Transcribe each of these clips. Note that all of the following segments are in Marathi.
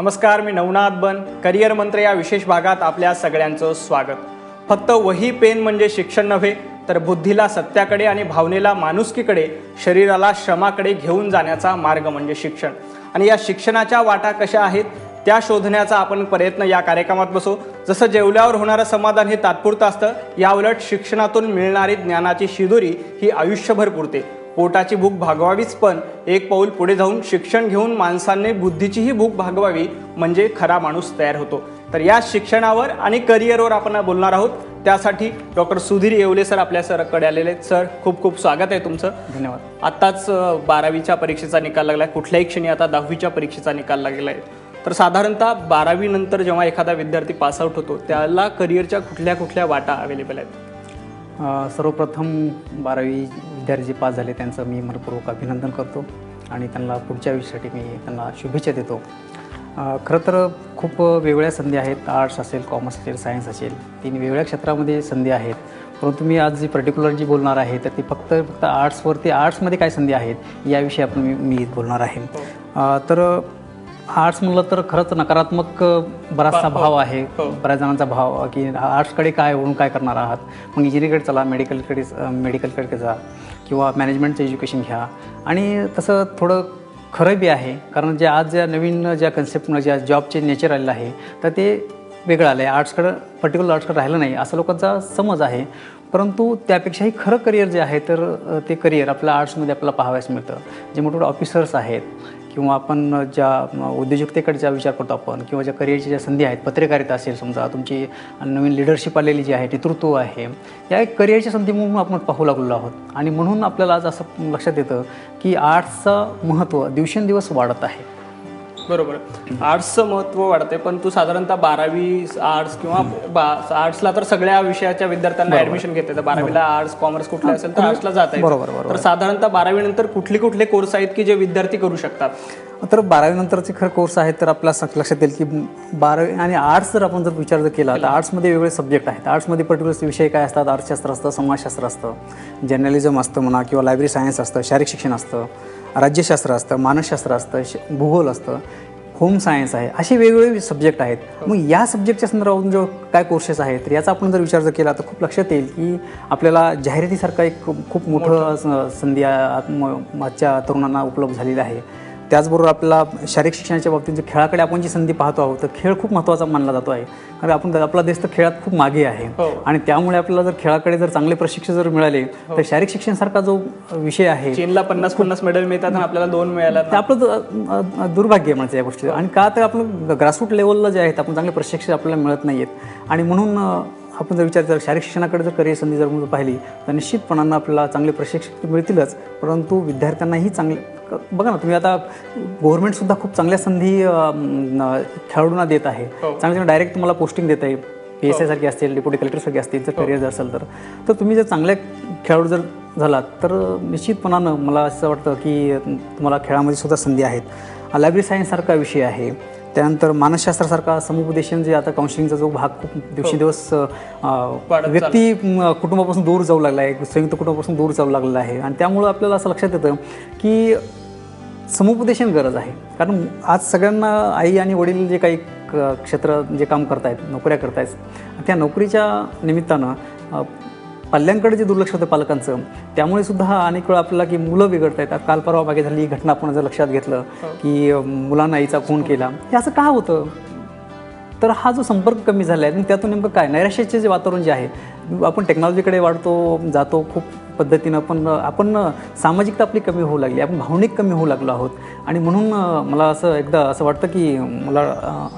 नमस्कार मी नवनाथ बन करिअर मंत्र या विशेष भागात आपल्या सगळ्यांचं स्वागत. फक्त वही पेन म्हणजे शिक्षण नव्हे तर बुद्धीला सत्याकडे आणि भावनेला माणुसकीकडे शरीराला श्रमाकडे घेऊन जाण्याचा मार्ग म्हणजे शिक्षण. आणि या शिक्षणाच्या वाटा कशा आहेत त्या शोधण्याचा आपण प्रयत्न या कार्यक्रमात बसू. जसं जेवल्यावर होणारं समाधान हे तात्पुरतं असतं याउलट शिक्षणातून मिळणारी ज्ञानाची शिदोरी ही आयुष्यभर पुरते. पोटाची भूक भागवावीच पण एक पाऊल पुढे जाऊन शिक्षण घेऊन माणसांनी बुद्धीचीही भूक भागवावी म्हणजे खरा माणूस तयार होतो. तर या शिक्षणावर आणि करिअरवर आपण बोलणार आहोत. त्यासाठी डॉक्टर सुधीर येवले सर आपल्या सरकडे आलेले आहेत. सर खूप खूप स्वागत आहे तुमचं. धन्यवाद. आत्ताच बारावीच्या परीक्षेचा निकाल लागला आहे कुठल्याही क्षणी आता दहावीच्या परीक्षेचा निकाल लागलेला आहे तर साधारणतः बारावी नंतर जेव्हा एखादा विद्यार्थी पासआउट होतो त्याला करिअरच्या कुठल्या कुठल्या वाटा अवेलेबल आहेत? सर्वप्रथम बारावी विद्यार्थी जे पास झाले त्यांचं मी मनपूर्वक अभिनंदन करतो आणि त्यांना पुढच्या आयुष्यासाठी मी त्यांना शुभेच्छा देतो. खरं तर खूप वेगवेगळ्या संधी आहेत. आर्ट्स असेल कॉमर्स असेल सायन्स असेल तीन वेगवेगळ्या क्षेत्रामध्ये संधी आहेत. परंतु मी आज जी पर्टिक्युलर जी बोलणार आहे तर ती फक्त फक्त आर्ट्सवरती आर्ट्समध्ये काय संधी आहेत याविषयी आपण मी मी बोलणार आहे. तर आर्ट्स म्हणलं तर खरंच नकारात्मक बराचसा भाव आहे. बऱ्याच जणांचा भाव की आर्ट्सकडे काय वळून काय करणार आहात? मग इंजिनिअरिंगकडे चला मेडिकलकडे मेडिकलकडे जा. किंवा मॅनेजमेंटचं एज्युकेशन घ्या. आणि तसं थोडं खरं बी आहे कारण जे आज ज्या नवीन ज्या कन्सेप्टमुळे ज्या जॉबचे नेचर आलेलं आहे तर ते वेगळं आलं आहे आर्ट्सकडं पर्टिक्युलर आर्ट्सकडं राहिलं नाही असा लोकांचा समज आहे. परंतु त्यापेक्षाही खरं करिअर जे आहे तर ते करिअर आपल्या आर्ट्समध्ये आपल्याला पाहावयास मिळतं. जे मोठे मोठे ऑफिसर्स आहेत किंवा आपण ज्या म, उद्योजकतेकडे विचार करतो आपण किंवा ज्या करिअरच्या ज्या संधी आहेत पत्रकारिता असेल समजा तुमची नवीन लिडरशिप आलेली जी आहे नेतृत्व आहे या एक करिअरच्या संधी म्हणून आपण पाहू लागलेलो आहोत. आणि म्हणून आपल्याला आज असं लक्षात येतं की आर्ट्सचं महत्त्व दिवसेंदिवस वाढत आहे. बरोबर. आर्ट्सचं महत्त्व वाढते पण तू साधारणतः बारावी आर्ट्स किंवा बा आर्ट्सला तर सगळ्या विषयाच्या विद्यार्थ्यांना ऍडमिशन घेते तर बारावीला आर्ट्स कॉमर्स कुठलं असेल तर आर्ट्सला जात आहे बरोबर. तर साधारणतः बारावी नंतर कुठले कुठले कोर्स आहेत की जे विद्यार्थी करू शकतात? तर बारावीनंतरचे खरं कोर्स आहेत तर आपल्या लक्षात येईल की बारावी आणि आर्ट्स जर आपण जर विचार जर केला तर आर्ट्समध्ये वेगवेगळे सब्जेक्ट आहेत. आर्ट्समध्ये पर्टिक्युलर विषय काय असतात? अर्थशास्त्र असतं समाजशास्त्र असतं. जर्नलिझम असतं म्हणा किंवा लायब्ररी सायन्स असतं शारीरिक शिक्षण असतं. राज्यशास्त्र असतं मानसशास्त्र असतं श- भूगोल असतं होम सायन्स आहे असे वेगवेगळे सब्जेक्ट आहेत. मग या सब्जेक्टच्या संदर्भातून जो काय कोर्सेस आहेत तर याचा आपण जर विचार जर केला तर खूप लक्षात येईल की आपल्याला जाहिरातीसारखा एक खूप मोठं संधी आजच्या तरुणांना उपलब्ध झालेली आहे. त्याचबरोबर आपल्याला शारीरिक शिक्षणाच्या बाबतीत जे खेळाकडे आपण जी संधी पाहतो आहोत तर खेळ खूप महत्त्वाचा मानला जातो आहे. कारण आपण आपला देश तर खेळात खूप मागे आहे. हो. आणि त्यामुळे आपल्याला जर खेळाकडे जर चांगले प्रशिक्षण जर मिळाले तर शारीरिक शिक्षणासारखा जो विषय आहे चीनला पन्नास पन्नास मेडल मिळतात आणि आपल्याला दोन मिळाला ते आपलं दुर्भाग्य आहे म्हणजे या गोष्टी आणि का तर आपण ग्रासरूट लेवलला जे आहेत आपण चांगले प्रशिक्षण आपल्याला मिळत नाही आहेत आणि म्हणून आपण जर विचार जर शारीरिक शिक्षणाकडे जर करिअर संधी जर पाहिली तर निश्चितपणानं आपल्याला चांगले प्रशिक्षक मिळतीलच. परंतु विद्यार्थ्यांनाही चांगले बघा ना तुम्ही आता गव्हर्नमेंटसुद्धा खूप चांगल्या संधी खेळाडूंना देत आहे. चांगल्या चांगल्या डायरेक्ट तुम्हाला पोस्टिंग देत आहे. पी एस आयसारखी असतील डेप्युटी कलेक्टरसारखी असतील जर करिअर जर असेल तर. तर तुम्ही जर चांगल्या खेळाडू जर झालात तर निश्चितपणानं मला असं वाटतं की तुम्हाला खेळामध्ये सुद्धा संधी आहेत. लायब्ररी सायन्ससारखा विषय आहे. त्यानंतर मानसशास्त्रासारखा समुपदेशन जे आता काउन्सिलिंगचा जो भाग खूप दिवसेंदिवस वाढत व्यक्ती कुटुंबापासून दूर जाऊ लागला आहे संयुक्त कुटुंबापासून दूर जाऊ लागलेला आहे. आणि त्यामुळं आपल्याला असं लक्षात येतं की समुपदेशन गरज आहे. कारण आज सगळ्यांना आई आणि वडील जे काही क- क्षेत्र जे काम करतायत नोकऱ्या करतायत त्या नोकरीच्या निमित्तानं पाल्यांकडे जे दुर्लक्ष होतं पालकांचं त्यामुळे सुद्धा हा अनेक वेळा आपल्याला की मुलं बिघडत आहेत काल परवा मागे झाली ही घटना आपण जर लक्षात घेतलं की अ, मुलांना आईचा खून केला. हे असं का होतं? तर हा जो संपर्क कमी झाला आहे आणि त्यातून नेमकं काय? नैराश्याचे जे वातावरण जे आहे आपण टेक्नॉलॉजीकडे वाढतो जातो खूप पद्धतीनं पण आपण सामाजिकता आपली कमी होऊ लागली आपण भावनिक कमी होऊ लागलो आहोत. आणि म्हणून मला असं एकदा असं वाटतं की मला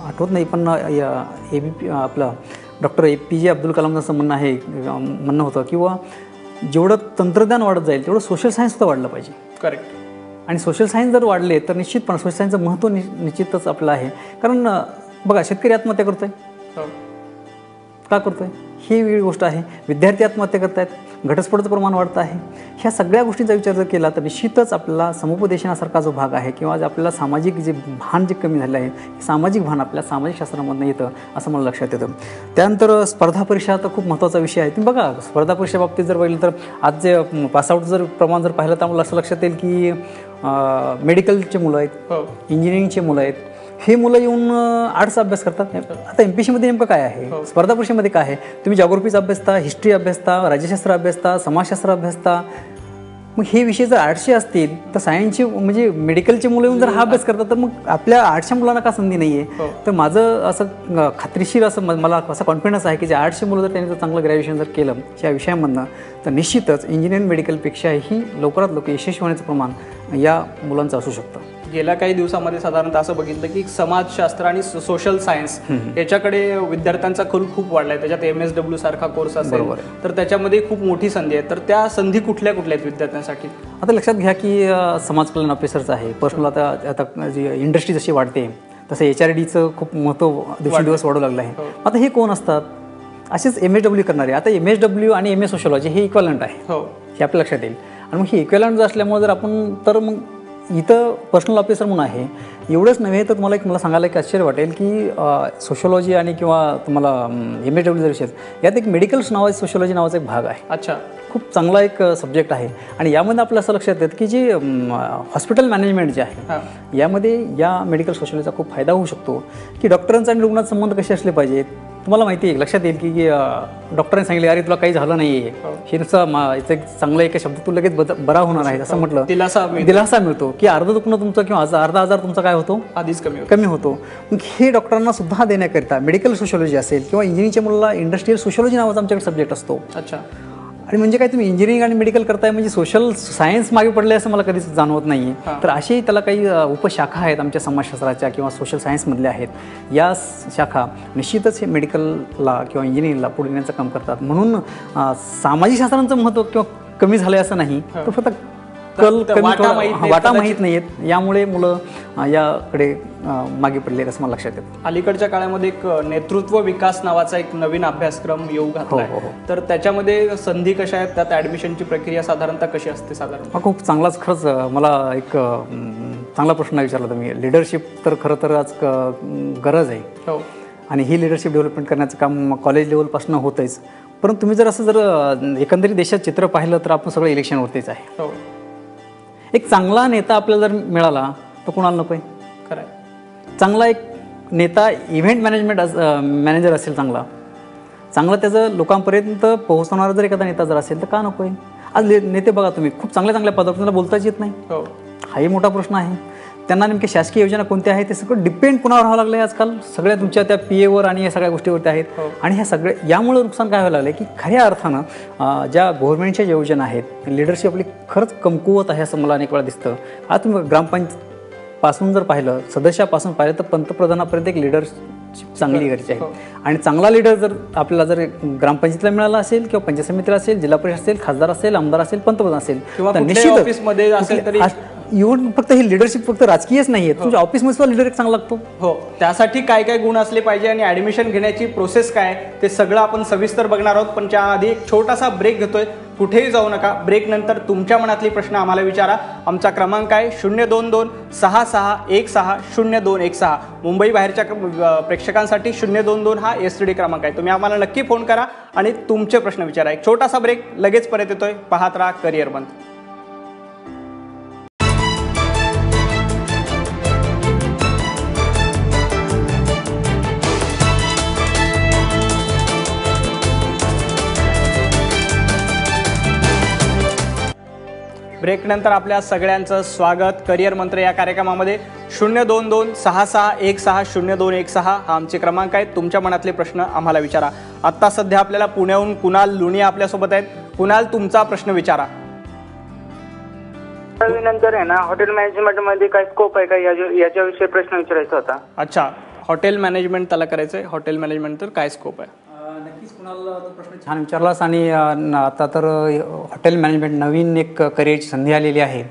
आठवत नाही पण ए बी पी आपलं doctor A P J Abdul Kalam असं म्हणणं आहे म्हणणं होतं किंवा जेवढं तंत्रज्ञान वाढत जाईल तेवढं सोशल सायन्ससुद्धा वाढलं पाहिजे. करेक्ट आणि सोशल सायन्स जर वाढले तर निश्चितपणे सोशल सायन्सचं महत्त्व नि निश्चितच आपलं आहे. कारण बघा शेतकरी आत्महत्या करतोय. हो. का करतोय? ही वेगळी गोष्ट आहे. विद्यार्थी आत्महत्या करत आहेत घटस्फोटाचं प्रमाण वाढतं आहे. ह्या सगळ्या गोष्टींचा विचार जर केला तर निश्चितच आपल्याला समुपदेशनासारखा जो भाग आहे किंवा जे आपल्याला सामाजिक जे भान जे कमी झाले आहे हे सामाजिक भान आपल्या सामाजिक शास्त्रामधनं येतं असं मला लक्षात येतं. त्यानंतर स्पर्धा परीक्षा तर खूप महत्त्वाचा विषय आहे. तुम्ही बघा स्पर्धा परीक्षा बाबतीत जर पाहिलं तर आज जे पासआउट जर प्रमाण जर पाहिलं तर आम्हाला असं लक्षात येईल की मेडिकलचे मुलं आहेत हो. इंजिनिअरिंगचे मुलं आहेत हे मुलं येऊन आर्ट्सचा अभ्यास करतात? आता एम पी मध्ये नेमकं काय आहे? स्पर्धा परीक्षेमध्ये काय आहे? तुम्ही जॉग्रफीचा अभ्यासता हिस्ट्री अभ्यासता राज्यशास्त्र अभ्यासता समाजशास्त्र अभ्यासता मग हे विषय जर आर्ट्सचे असतील तर सायन्सचे म्हणजे मेडिकलचे मुलं येऊन जर हा अभ्यास करतात तर मग आपल्या आर्ट्सच्या मुलांना का संधी नाही आहे तर माझं असं खात्रीशीर असं मला असा कॉन्फिडन्स आहे की जे आर्ट्सचे मुलं जर त्यांनी जर चांगलं ग्रॅज्युएशन जर केलं या विषयामधनं तर निश्चितच इंजिनिअरिंग मेडिकलपेक्षाही लवकरात लवकर यशस्वी होण्याचं प्रमाण या मुलांचं असू शकतं. गेल्या काही दिवसामध्ये साधारणतः असं बघितलं की समाजशास्त्र आणि सोशल सायन्स याच्याकडे विद्यार्थ्यांचा कल खूप वाढलाय. त्याच्यात एम एस डब्ल्यू सारखा कोर्स असेल तर त्याच्यामध्ये खूप मोठी संधी आहे. तर त्या संधी कुठल्या कुठल्या आहेत विद्यार्थ्यांसाठी? आता लक्षात घ्या की समाज कल्याण ऑफिसरचं आहे. पर्सनल आता आता जी इंडस्ट्री जशी वाढते तसं एच आर डीचं खूप महत्त्व दिवसेंदिवस वाढू लागलं आहे. आता हे कोण असतात? असेच एम एस डब्ल्यू करणारे. आता एम एस डब्ल्यू आणि एम एस सोशॉलॉजी हे इक्वलंट आहे. हो. हे आपल्या लक्षात येईल. आणि मग हे इक्वेलंट जर असल्यामुळे जर आपण तर मग इथं पर्सनल ऑफिसर म्हणून आहे. एवढंच नव्हे तर तुम्हाला एक मला सांगायला एक आश्चर्य वाटेल की सोशोलॉजी आणि किंवा तुम्हाला एम एस डब्ल्यू जर विषय यात एक मेडिकल्स नावाचा सोशोलॉजी नावाचा एक भाग आहे. अच्छा. खूप चांगला एक सब्जेक्ट आहे. आणि यामध्ये आपलं असं लक्षात येतं की जी हॉस्पिटल मॅनेजमेंट जे आहे यामध्ये या मेडिकल सोशलचा खूप फायदा होऊ शकतो. की डॉक्टरांचा आणि रुग्णाचा संबंध कसे असले पाहिजेत? तुम्हाला माहिती आहे लक्षात येईल की डॉक्टरांनी सांगितले अरे तुला काही झालं नाही आहे हे याचं एक चांगलं एक शब्द तू लगेच बरा होणार आहे असं म्हटलं. दिलासा मिळतो. दिलासा मिळतो की अर्ध दुखणं तुमचं किंवा अर्धा आजार तुमचा काय होतो? आधीच कमी होतं. कमी होतो. मग हे डॉक्टरांना सुद्धा देण्याकरिता मेडिकल सोशोलॉजी असेल किंवा इंजिनिअरिंगच्या मुलाला इंडस्ट्रियल सोशोलॉजी नावाचा आमच्याकडे सब्जेक्ट असतो. अच्छा. आणि म्हणजे काय तुम्ही इंजिनिअरिंग आणि मेडिकल करताय म्हणजे सोशल सायन्स मागे पडले असं मला कधीच जाणवत नाही तर असेही त्याला काही उपशाखा आहेत आमच्या समाजशास्त्राच्या किंवा सोशल सायन्समधल्या आहेत. या शाखा निश्चितच हे मेडिकलला किंवा इंजिनिअरिंगला पुढे नेण्याचं काम करतात. म्हणून सामाजिक शास्त्रांचं महत्त्व किंवा कमी झालं असं नाही. तर फक्त कल वाटा माहीत हा, नाही, वाटा माहीत नाहीयेत. यामुळे मुलं याकडे मागे पडले असं मला लक्षात येतं. अलीकडच्या काळामध्ये एक नेतृत्व विकास नावाचा एक नवीन अभ्यासक्रम येऊ घातलाय. हो, हो. तर त्याच्यामध्ये संधी कशा आहेत? त्यात ऍडमिशनची प्रक्रिया साधारणतः कशी असते साधारण? हा खूप चांगलाच खरंच मला एक चांगला प्रश्न विचारला तुम्ही. लिडरशिप तर खरं तर आज गरज आहे. हो. आणि ही लिडरशिप डेव्हलपमेंट करण्याचं काम कॉलेज लेवलपासून होतंच परंतु तुम्ही जर असं जर एकंदरीत देशात चित्र पाहिलं तर आपण सगळं इलेक्शनवरतीच आहे. हो. एक चांगला नेता आपल्याला जर मिळाला तर कुणाला नको आहे? खरं. चांगला एक नेता इव्हेंट मॅनेजमेंट मॅनेजर असेल चांगला. चांगला त्याचं लोकांपर्यंत पोहोचवणारा जर एखादा नेता जर असेल तर का नको आहे? आज नेते बघा तुम्ही खूप चांगल्या चांगल्या पदावर त्यांना बोलताच येत नाही. हो. हाही मोठा प्रश्न आहे. त्यांना नेमके शासकीय योजना कोणत्या आहेत ते सगळं डिपेंड कुणावर व्हावं लागलं आहे आजकाल? सगळ्या तुमच्या त्या पी एवर आणि या सगळ्या गोष्टीवरती आहेत. आणि ह्या सगळे यामुळे नुकसान काय व्हायला लागलं की खऱ्या अर्थानं ज्या गव्हर्नमेंटच्या योजना आहेत लिडरशिप आपली खरंच कमकुवत आहे असं मला अनेक वेळा दिसतं. आज तुम्ही ग्रामपंचायत पासून जर पाहिलं सदस्यापासून पाहिलं तर पंतप्रधानापर्यंत एक लिडरशिप चांगली गरजेची आहे. आणि चांगला लिडर जर आपल्याला जर ग्रामपंचायतीला मिळाला असेल किंवा पंचायत समितीला असेल जिल्हा परिषद असेल खासदार असेल आमदार असेल पंतप्रधान असेल किंवा तर कुठल्याही इव्हन फक्त हे लिडरशिप फक्त राजकीयच नाहीये. तुमच्या ऑफिसमध्ये सुद्धा लिडर एक चांगला लागतो. हो. त्यासाठी काय काय गुण असले पाहिजे आणि ऍडमिशन घेण्याची प्रोसेस काय आहे, ते सगळं आपण सविस्तर बघणार आहोत. पण त्याआधी एक छोटासा ब्रेक घेतोय. कुठेही जाऊ नका. ब्रेक नंतर तुमच्या मनातली प्रश्न आम्हाला विचारा. आमचा क्रमांक आहे शून्य दोन दोन सहा सहा एक सहा शून्य दोन एक सहा. मुंबई बाहेरच्या प्रेक्षकांसाठी शून्य दोन दोन हा एस टी डी क्रमांक आहे. तुम्ही आम्हाला नक्की फोन करा आणि तुमचे प्रश्न विचारा. एक छोटासा ब्रेक लगेच परत येतोय. पाहत राहा करिअर बंद. ब्रेकनंतर आपल्या सगळ्यांचं स्वागत. करिअर मंत्र या कार्यक्रमामध्ये शून्य दोन दोन सहा सहा एक सहा शून्य दोन एक सहा हा आमचे क्रमांक आहेत. तुमच्या मनातले प्रश्न आम्हाला विचारा. आत्ता सध्या आपल्याला पुण्याहून कुणाल लुणी आपल्यासोबत आहेत. कुणाल तुमचा प्रश्न विचारा. नंतर आहे ना हॉटेल मॅनेजमेंटमध्ये काय स्कोप आहे का? याच्या- याच्याविषयी प्रश्न विचारायचा होता. अच्छा हॉटेल मॅनेजमेंट त्याला करायचं आहे हॉटेल मॅनेजमेंट तर काय स्कोप आहे? कुणाला तो प्रश्न छान विचारलास आणि आता तर हॉटेल मॅनेजमेंट नवीन एक करिअरची संधी आलेली आहे.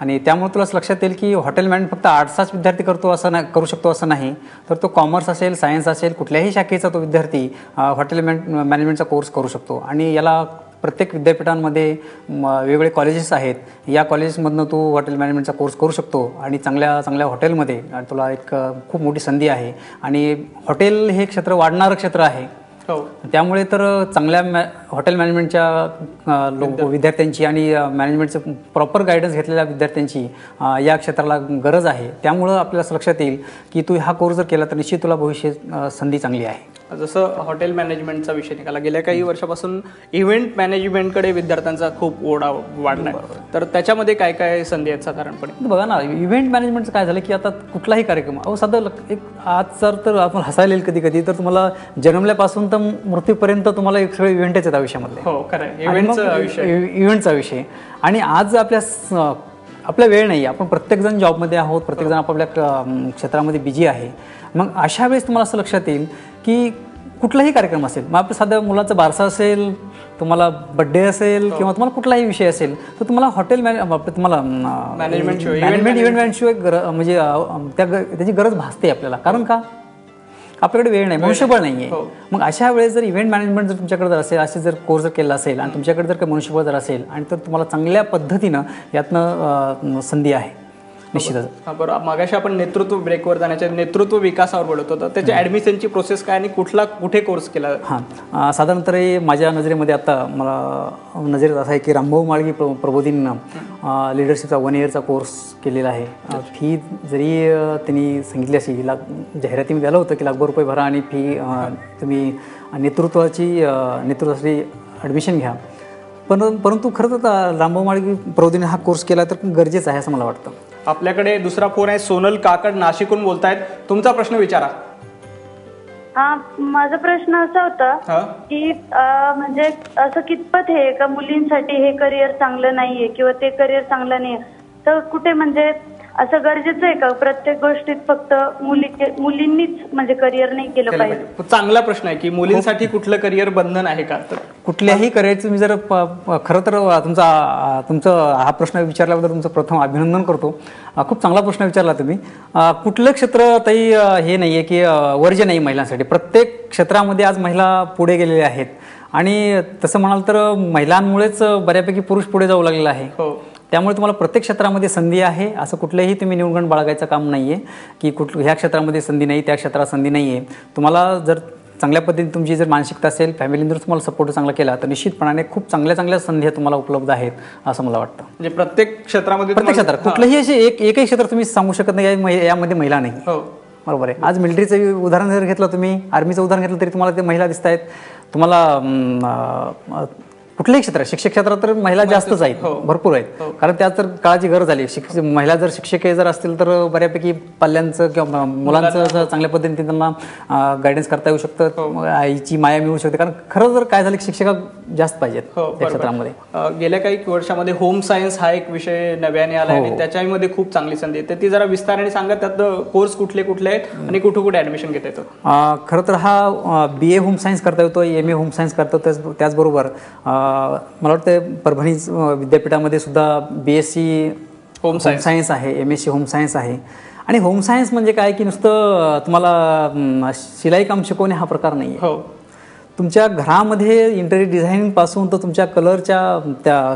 आणि त्यामुळे तुला लक्षात येईल की हॉटेल मॅनेजमेंट फक्त आर्ट्सचाच विद्यार्थी करतो असं नाही करू शकतो असं नाही. तर तो कॉमर्स असेल सायन्स असेल कुठल्याही शाखेचा तो विद्यार्थी हॉटेल मॅन मॅनेजमेंटचा कोर्स करू शकतो. आणि याला प्रत्येक विद्यापीठांमध्ये वेगवेगळे कॉलेजेस आहेत. या कॉलेजेसमधनं तू हॉटेल मॅनेजमेंटचा कोर्स करू शकतो. आणि चांगल्या चांगल्या हॉटेलमध्ये तुला एक खूप मोठी संधी आहे. आणि हॉटेल हे क्षेत्र वाढणारं क्षेत्र आहे. त्यामुळे तर चांगल्या मॅ हॉटेल मॅनेजमेंटच्या लोक विद्यार्थ्यांची आणि मॅनेजमेंटचं प्रॉपर गायडन्स घेतलेल्या विद्यार्थ्यांची या क्षेत्राला गरज आहे. त्यामुळं आपल्याला लक्षात येईल की तू हा कोर्स जर केला तर निश्चित तुला भविष्य संधी चांगली आहे. जसं हॉटेल मॅनेजमेंटचा विषय निघाला गेल्या काही वर्षापासून इव्हेंट मॅनेजमेंटकडे विद्यार्थ्यांचा खूप ओढा वाढलाय. तर त्याच्यामध्ये काय काय संधी आहेत साधारणपणे? बघा ना इव्हेंट मॅनेजमेंटचं काय झालं की आता कुठलाही कार्यक्रम अहो साधं एक आज जर तर आपण हसायला येईल कधी कधी तर तुम्हाला जन्मल्यापासून तर मृत्यूपर्यंत तुम्हाला एक सगळे इव्हेंटच आहेत आयुष्यामधले. हो खरं इव्हेंटचा विषय. इ- इव्हेंटचा विषय. आणि आज आपल्या आपला वेळ नाही आपण प्रत्येकजण जॉबमध्ये आहोत प्रत्येकजण आपापल्या क्षेत्रामध्ये बिझी आहे. मग अशा वेळेस तुम्हाला असं लक्षात येईल की कुठलाही कार्यक्रम असेल मग आपलं साधं मुलाचा बारसा असेल तुम्हाला बड्डे असेल किंवा तुम्हाला कुठलाही विषय असेल तर तुम्हाला हॉटेल मॅने तुम्हाला event मॅनेजमेंट इव्हेंट मॅनेजशिवाय म्हणजे त्या त्याची गरज भासते आपल्याला. कारण का? आपल्याकडे वेळ नाही मनुष्यबळ नाही. आहे मग अशा वेळेस जर इव्हेंट मॅनेजमेंट जर तुमच्याकडे जर असेल असे जर कोर्स जर केला असेल आणि तुमच्याकडे जर काही मनुष्यबळ जर असेल आणि तर तुम्हाला चांगल्या पद्धतीनं यातनं संधी आहे. निश्चितच. हा बरोबर मगाशी आपण नेतृत्व ब्रेकवर जाण्याच्या नेतृत्व विकासावर बोलत होतो. त्याच्या ऍडमिशनची प्रोसेस काय आणि कुठला कुठे कोर्स केला? हां. साधारणतः माझ्या नजरेमध्ये आता मला नजरेत असं आहे की रामभाऊ माळगी प्र प्रबोधींना लिडरशिपचा वन इयरचा कोर्स केलेला आहे. फी जरी त्यांनी सांगितली असेल लाख जाहिरातीमध्ये आलं होतं की लाखभर रुपये भरा आणि फी तुम्ही नेतृत्वाची नेतृत्वासाठी ॲडमिशन घ्या. पण परंतु खरं तर रामभाऊ माळगी प्रबोधीने हा कोर्स केला तर गरजेचं आहे असं मला वाटतं. आपल्याकडे दुसरा फोन आहे सोनल काकड नाशिकहून बोलतायत. तुमचा प्रश्न विचारा. हा माझा प्रश्न असा होता की अं, म्हणजे असं कितपत हे का मुलींसाठी हे करिअर चांगलं नाहीये किंवा ते करिअर चांगलं नाहीये? तर कुठे म्हणजे असं गरजेचं आहे का? प्रत्येक गोष्टीत फक्त मुली मुलींनीच म्हणजे करिअर नाही केलं केलं पाहिजे. पाहिजे. चांगला प्रश्न आहे की मुलींसाठी कुठलं करिअर बंधन आहे का? तर कुठल्याही करिअरचं मी जर प- प- खरं तर तुमचा तुमचं हा प्रश्न विचारल्याबद्दल तुमचं प्रथम अभिनंदन करतो. आ, खूप चांगला प्रश्न विचारला तुम्ही. कुठलं क्षेत्र ताई अ, हे नाही आहे की अ, वर्ज्य नाही महिलांसाठी. प्रत्येक क्षेत्रामध्ये आज महिला पुढे गेलेल्या आहेत. आणि तसं म्हणाल तर महिलांमुळेच बऱ्यापैकी पुरुष पुढे जाऊ लागलेला आहे. हो. त्यामुळे तुम्हाला प्रत्येक क्षेत्रामध्ये संधी आहे. असं कुठलंही तुम्ही निवडण बाळगायचं काम नाही आहे की कुठ ह्या क्षेत्रामध्ये संधी नाही त्या क्षेत्रात संधी नाही आहे तुम्हाला जर चांगल्या पद्धतीने तुमची जर मानसिकता असेल फॅमिलीने जर तुम्हाला सपोर्ट चांगला केला तर निश्चितपणाने खूप चांगल्या चांगल्या संधी तुम्हाला उपलब्ध आहेत असं मला वाटतं. म्हणजे प्रत्येक क्षेत्रामध्ये प्रत्येक क्षेत्रात. कुठलंही असे एक एकही क्षेत्र तुम्ही सांगू शकत नाही यामध्ये महिला नाही. हो. बरोबर आहे. आज मिलिटरीचं उदाहरण जर घेतलं तुम्ही आर्मीचं उदाहरण घेतलं तरी तुम्हाला ते महिला दिसत आहेत तुम्हाला कुठल्याही क्षेत्रात शिक्षक क्षेत्रात तर महिला जास्तच आहेत. भरपूर आहेत. कारण त्यात तर काळाची गरज आली. शिक्षक महिला जर शिक्षक जर असतील तर बऱ्यापैकी पाल्यांचं किंवा मुलांचं चांगल्या पद्धतीने त्यांना गायडन्स करता येऊ शकतं. आईची माया मिळू शकते. कारण खरं जर काय झालं की शिक्षिका जास्त पाहिजेत हो त्या क्षेत्रामध्ये. गेल्या काही वर्षामध्ये होम सायन्स हा एक विषय नव्याने आला हो. आणि त्याच्यामध्ये खूप चांगली संधी आहे. तर ती जरा विस्ताराने सांगा त्यात कोर्स कुठले कुठले आहेत आणि कुठे कुठे ऍडमिशन घेता येतं? खरं तर हा बी ए होम सायन्स करता येतो एम ए होम सायन्स करता येतो त्याच त्याचबरोबर मला वाटतं परभणी विद्यापीठामध्ये सुद्धा B S C home science आहे M S C home science आहे. आणि होम सायन्स म्हणजे काय? की नुसतं तुम्हाला शिलाई काम शिकवणे हा प्रकार नाही आहे हो. तुमच्या घरामध्ये इंटेरियर डिझाईन पासून तर तुमच्या कलरच्या त्या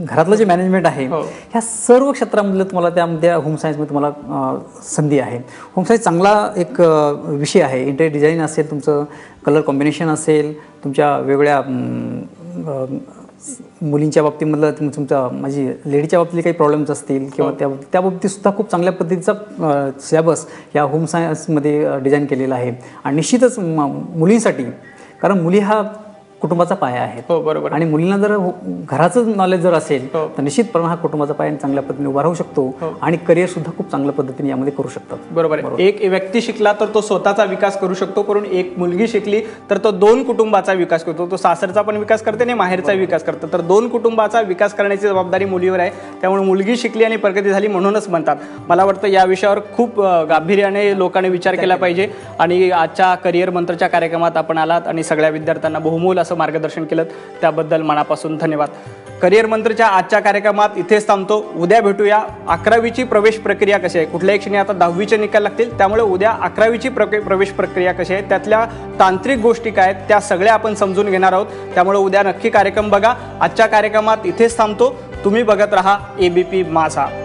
घरातलं जे मॅनेजमेंट आहे हो. ह्या सर्व क्षेत्रामधलं तुम्हाला त्यामध्ये होम सायन्समध्ये तुम्हाला संधी आहे. होम सायन्स चांगला एक विषय आहे. इंटेरियर डिझाईन असेल तुमचं कलर कॉम्बिनेशन असेल तुमच्या अ, मुलींच्या बाबतीमधलं तुम तुमचा माझी लेडीच्या बाबतीतले काही प्रॉब्लेम्स असतील किंवा त्या त्या बाबतीत सुद्धा खूप चांगल्या पद्धतीचा सिलेबस या होम सायन्समध्ये डिझाईन केलेला आहे. आणि निश्चितच म- मुलींसाठी कारण मुली हा कुटुंबाचा पाया आहे हो बरोबर. आणि मुलींना जर हो- घराचं नॉलेज जर असेल हो. तर निश्चितपणे हा कुटुंबाचा पाया चांगल्या पद्धतीने उभा राहू शकतो आणि करिअर सुद्धा खूप चांगल्या पद्धतीने यामध्ये करू शकतात. बरोबर आहे. एक व्यक्ती शिकला तर तो स्वतःचा विकास करू शकतो पण एक मुलगी शिकली तर तो दोन कुटुंबाचा विकास करतो. तो सासरचा पण विकास करते आणि माहेरचा विकास करतो. तर दोन कुटुंबाचा विकास करण्याची जबाबदारी मुलीवर आहे. त्यामुळे मुलगी शिकली आणि प्रगती झाली म्हणूनच म्हणतात. मला वाटतं या विषयावर खूप गांभीर्याने लोकांनी विचार केला पाहिजे. आणि आजच्या करिअर मंत्रच्या कार्यक्रमात आपण आलात आणि सगळ्या विद्यार्थ्यांना बहुमोल असं मार्गदर्शन केलं. त्याबद्दल मनापासून धन्यवाद. करिअर मंत्रच्या आजच्या कार्यक्रमात इथेच थांबतो. उद्या भेटूया. अकरावीची प्रवेश प्रक्रिया कशी आहे? कुठल्याही क्षणी आता दहावीचे निकाल लागतील. त्यामुळे उद्या अकरावीची प्रक प्रवेश प्रक्रिया कशी आहे? त्यातल्या तांत्रिक गोष्टी काय आहेत? त्या सगळ्या आपण समजून घेणार आहोत. त्यामुळे उद्या नक्की कार्यक्रम बघा. आजच्या कार्यक्रमात इथेच थांबतो. तुम्ही बघत राहा ए बी पी माझा.